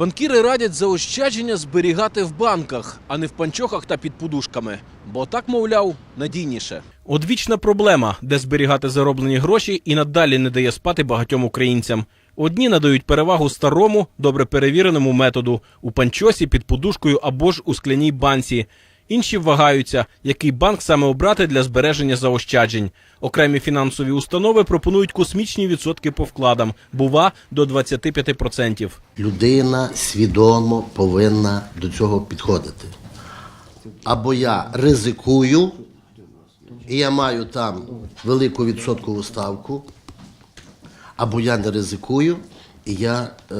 Банкіри радять заощадження зберігати в банках, а не в панчохах та під подушками. Бо так, мовляв, надійніше. Одвічна проблема, де зберігати зароблені гроші, і надалі не дає спати багатьом українцям. Одні надають перевагу старому, добре перевіреному методу у панчосі під подушкою або ж у скляній банці. Інші вагаються, який банк саме обрати для збереження заощаджень. Окремі фінансові установи пропонують космічні відсотки по вкладам, бува до 25%. Людина свідомо повинна до цього підходити. Або я ризикую, і я маю там велику відсоткову ставку, або я не ризикую, і я е,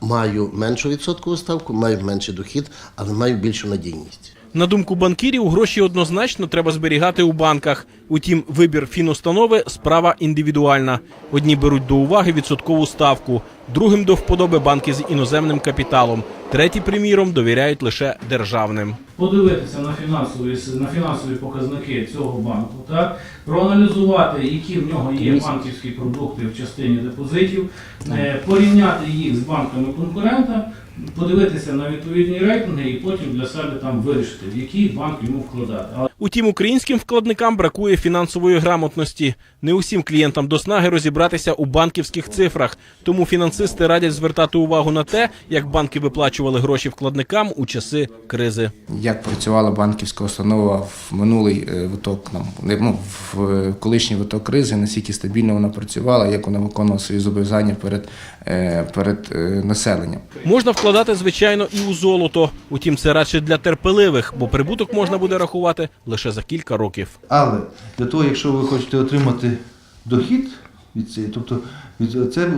маю меншу відсоткову ставку, маю менший дохід, але маю більшу надійність. На думку банкірів, гроші однозначно треба зберігати у банках. Утім, вибір фінустанови справа індивідуальна. Одні беруть до уваги відсоткову ставку, другим до вподоби банки з іноземним капіталом, треті, приміром, довіряють лише державним. подивитися на фінансові на фінансові показники цього банку, так проаналізувати, які в нього є банківські продукти в частині депозитів, е, порівняти їх з банками până în tá? Подивитися на відповідні рейтинги і потім для себе там вирішити, в який банк йому вкладати. Утім, українським вкладникам бракує фінансової грамотності. Не усім клієнтам до снаги розібратися у банківських цифрах. Тому фінансисти радять звертати увагу на те, як банки виплачували гроші вкладникам у часи кризи. як працювала банківська установа в минулий е, виток нам ну, в колишній виток кризи, наскільки стабільно вона працювала, як вона виконувала свої зобов'язання перед, е, перед е, населенням. Можна вкладати, звичайно, і у золото. Утім, це радше для терпеливих, бо прибуток можна буде рахувати лише за кілька років. Але для того, якщо ви хочете отримати дохід від цієї, тобто від це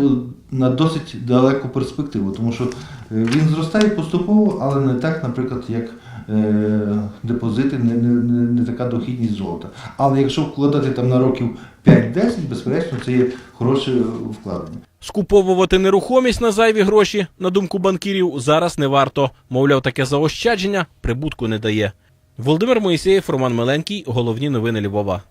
на досить далеку перспективу, тому що е, він зростає поступово, але не так, наприклад, як депозити, не, не, не, не така дохідність золота. Але якщо вкладати там на років 5-10, безперечно, це є хороше вкладення. Скуповувати нерухомість на зайві гроші, на думку банкірів, зараз не варто. Мовляв, таке заощадження прибутку не дає. Володимир Моїсеєв, Роман Меленький, Головні новини Львова.